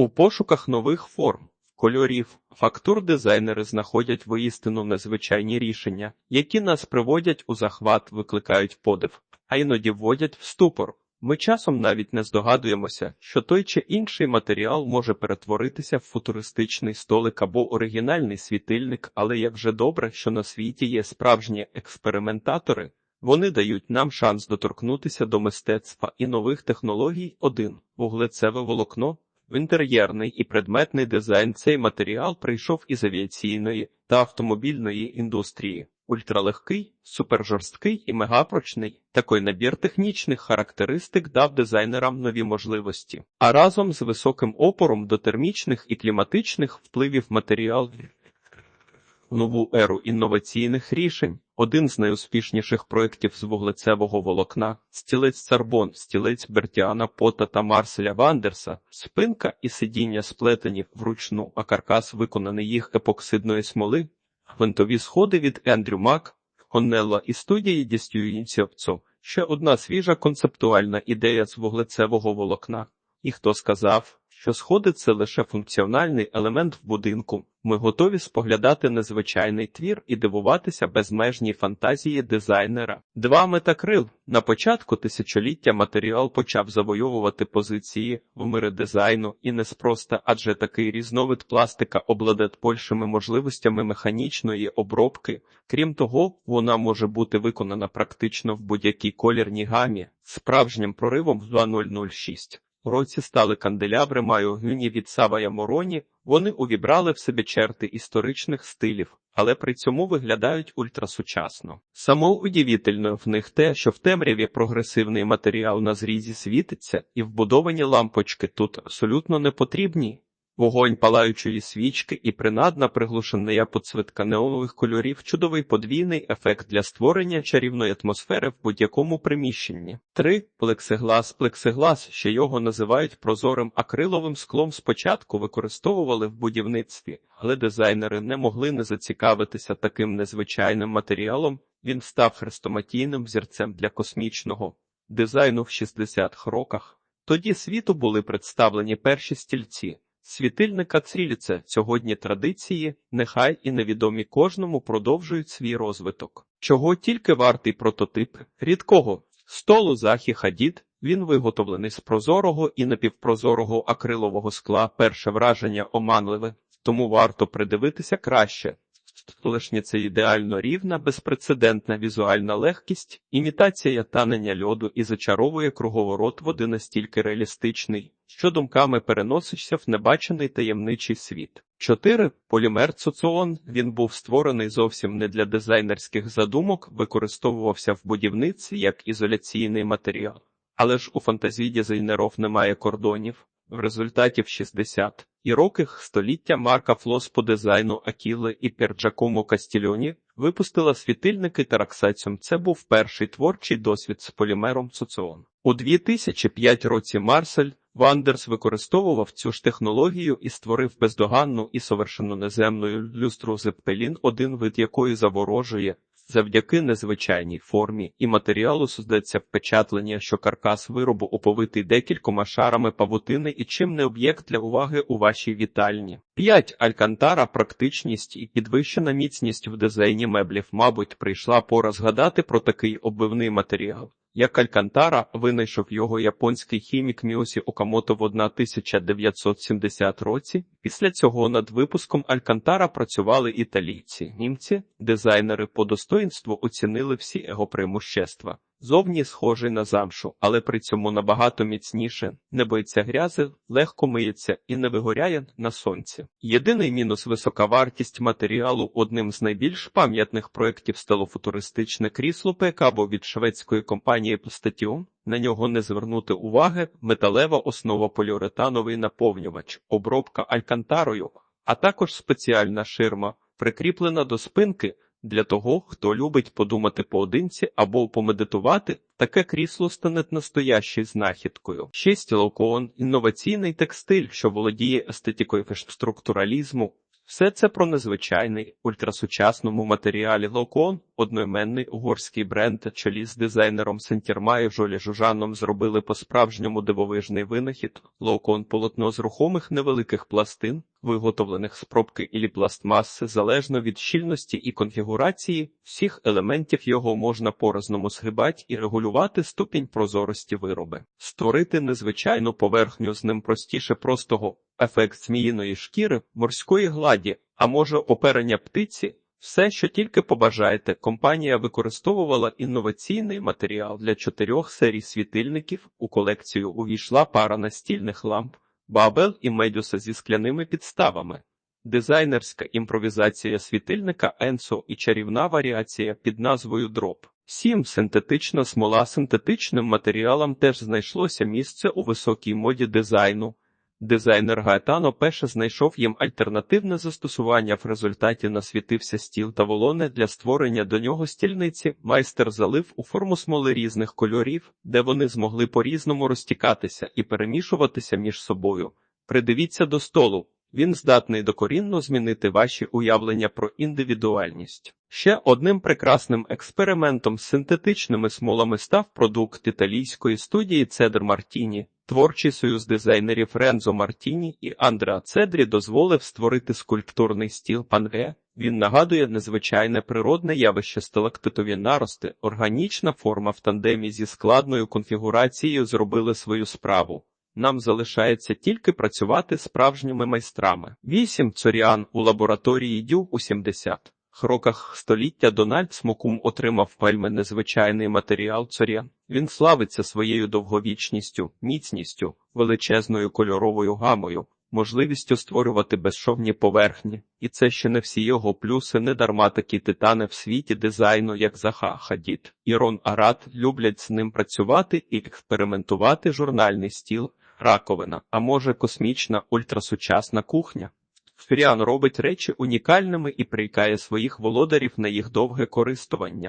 У пошуках нових форм, кольорів, фактур дизайнери знаходять воістину незвичайні рішення, які нас приводять у захват, викликають подив, а іноді вводять в ступор. Ми часом навіть не здогадуємося, що той чи інший матеріал може перетворитися в футуристичний столик або оригінальний світильник, але як вже добре, що на світі є справжні експериментатори, вони дають нам шанс доторкнутися до мистецтва і нових технологій. 1. вуглецеве волокно. В інтер'єрний і предметний дизайн цей матеріал прийшов із авіаційної та автомобільної індустрії. Ультралегкий, супержорсткий і мегапрочний. Такий набір технічних характеристик дав дизайнерам нові можливості, а разом з високим опором до термічних і кліматичних впливів матеріал нову еру інноваційних рішень. Один з найуспішніших проєктів з вуглецевого волокна стілець Сарбон, стілець Бертіана Пота та Марселя Вандерса, спинка і сидіння сплетені вручну, а каркас виконаний їх епоксидної смоли, гвинтові сходи від Ендрю Мак, Коннелла і студії Дістюїнцівцо. Ще одна свіжа концептуальна ідея з вуглецевого волокна. І хто сказав, що сходи це лише функціональний елемент в будинку. Ми готові споглядати незвичайний твір і дивуватися безмежній фантазії дизайнера. Два метакрил на початку тисячоліття матеріал почав завойовувати позиції в мири дизайну і неспроста, адже такий різновид пластика обладет большими можливостями механічної обробки. Крім того, вона може бути виконана практично в будь-якій колірній гамі, справжнім проривом в 2006 році стали канделябри майогюні від Савая Мороні, вони увібрали в себе черти історичних стилів, але при цьому виглядають ультрасучасно. Самоудивительно в них те, що в темряві прогресивний матеріал на зрізі світиться, і вбудовані лампочки тут абсолютно не потрібні. Вогонь палаючої свічки і принадна приглушена подсвитка неонових кольорів, чудовий подвійний ефект для створення чарівної атмосфери в будь-якому приміщенні. 3. плексиглас. Плексиглас, ще його називають прозорим акриловим склом. Спочатку використовували в будівництві, але дизайнери не могли не зацікавитися таким незвичайним матеріалом. Він став хрестоматійним зірцем для космічного дизайну в 60-х роках. Тоді світу були представлені перші стільці. Світильника Цріліце сьогодні традиції, нехай і невідомі кожному продовжують свій розвиток. Чого тільки вартий прототип рідкого столу Захі Хадід, він виготовлений з прозорого і напівпрозорого акрилового скла. Перше враження оманливе, тому варто придивитися краще. Столешниця ідеально рівна, безпрецедентна візуальна легкість, імітація танення льоду і зачаровує круговорот води настільки реалістичний, що думками переносишся в небачений таємничий світ. 4. полімер Цуцуон. Він був створений зовсім не для дизайнерських задумок, використовувався в будівництві як ізоляційний матеріал. Але ж у фантазії дизайнерів немає кордонів. В результаті в 60 і роках століття марка Флос по дизайну Акіли і Перджакому Кастільоні випустила світильники Тараксаціум. Це був перший творчий досвід з полімером Цуцеон. У 2005 році Марсель Вандерс використовував цю ж технологію і створив бездоганну і совершенно неземну люстру Зеппелін, один вид якої заворожує. Завдяки незвичайній формі і матеріалу создається впечатлення, що каркас виробу оповитий декількома шарами павутини і чим не об'єкт для уваги у вашій вітальні. 5. Алькантара, практичність і підвищена міцність в дизайні меблів, мабуть, прийшла пора згадати про такий оббивний матеріал. Як Алькантара винайшов його японський хімік Міосі Окамото в 1970 році. Після цього над випуском Алькантара працювали італійці, німці, дизайнери по достоїнству оцінили всі його преимущества. Зовні схожий на замшу, але при цьому набагато міцніше, не боїться грязи, легко миється і не вигоряє на сонці. Єдиний мінус висока вартість матеріалу одним з найбільш пам'ятних проєктів стало футуристичне крісло Пекабо від шведської компанії Пластатіон. На нього не звернути уваги металева основа поліуретановий наповнювач, обробка алькантарою, а також спеціальна ширма, прикріплена до спинки. Для того, хто любить подумати поодинці або помедитувати, таке крісло стане настоящою знахідкою. Шість локон, інноваційний текстиль, що володіє естетикою структуралізму. Все це про незвичайний ультрасучасному матеріалі локон, одноіменний угорський бренд чолі з дизайнером Сентірма і Жолі Жужаном зробили по-справжньому дивовижний винахід лоукон полотно з рухомих невеликих пластин, виготовлених з пробки ілі пластмаси, залежно від щільності і конфігурації, всіх елементів його можна по-разному згибати і регулювати ступінь прозорості вироби. Створити незвичайну поверхню з ним простіше простого, ефект зміїної шкіри, морської гладі, а може оперення птиці. Все, що тільки побажаєте, компанія використовувала інноваційний матеріал для чотирьох серій світильників. У колекцію увійшла пара настільних ламп, бабел і медюса зі скляними підставами. Дизайнерська імпровізація світильника Енсо і чарівна варіація під назвою Дроп. Сім синтетична смола синтетичним матеріалам теж знайшлося місце у високій моді дизайну. Дизайнер Гаетано перше знайшов їм альтернативне застосування. В результаті насвітився стіл та волони для створення до нього стільниці. Майстер залив у форму смоли різних кольорів, де вони змогли по-різному розтікатися і перемішуватися між собою. Придивіться до столу. Він здатний докорінно змінити ваші уявлення про індивідуальність. Ще одним прекрасним експериментом з синтетичними смолами став продукт італійської студії Цедр Мартіні. Творчий союз дизайнерів Рензо Мартіні і Андреа Цедрі дозволив створити скульптурний стіл Панге. Він нагадує незвичайне природне явище сталактитові нарости, органічна форма в тандемі зі складною конфігурацією зробили свою справу. Нам залишається тільки працювати справжніми майстрами. 8. Цоріан у лабораторії Дю у 70 роках століття Дональд Смокум отримав пальми незвичайний матеріал цоріан. Він славиться своєю довговічністю, міцністю, величезною кольоровою гамою, можливістю створювати безшовні поверхні. І це ще не всі його плюси, не дарма такі титани в світі дизайну, як Заха Хадід. І Рон Арат люблять з ним працювати і експериментувати журнальний стіл, раковина, а може космічна ультрасучасна кухня. Фріан робить речі унікальними і прикає своїх володарів на їх довге користування.